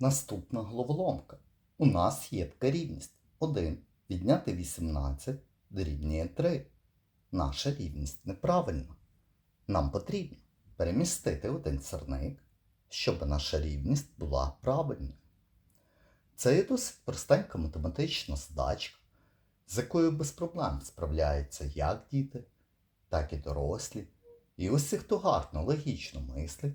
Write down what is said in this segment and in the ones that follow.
Наступна головоломка. У нас є така рівність. 1 відняти 18 дорівнює 3. Наша рівність неправильна. Нам потрібно перемістити один сирник, щоб наша рівність була правильною. Це є досить простенька математична задачка, з якою без проблем справляються як діти, так і дорослі. І усі, хто гарно логічно мислить,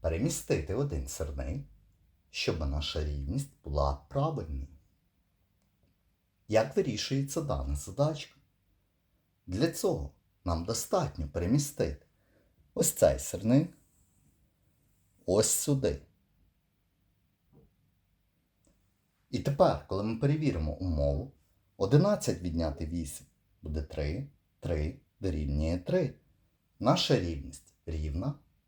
перемістити один сирник, щоб наша рівність була правильною. Як вирішується дана задачка? Для цього нам достатньо перемістити ось цей сирник ось сюди. І тепер, коли ми перевіримо умову, 11 відняти 8 буде 3, 3 дорівнює 3. Наша рівність рівна,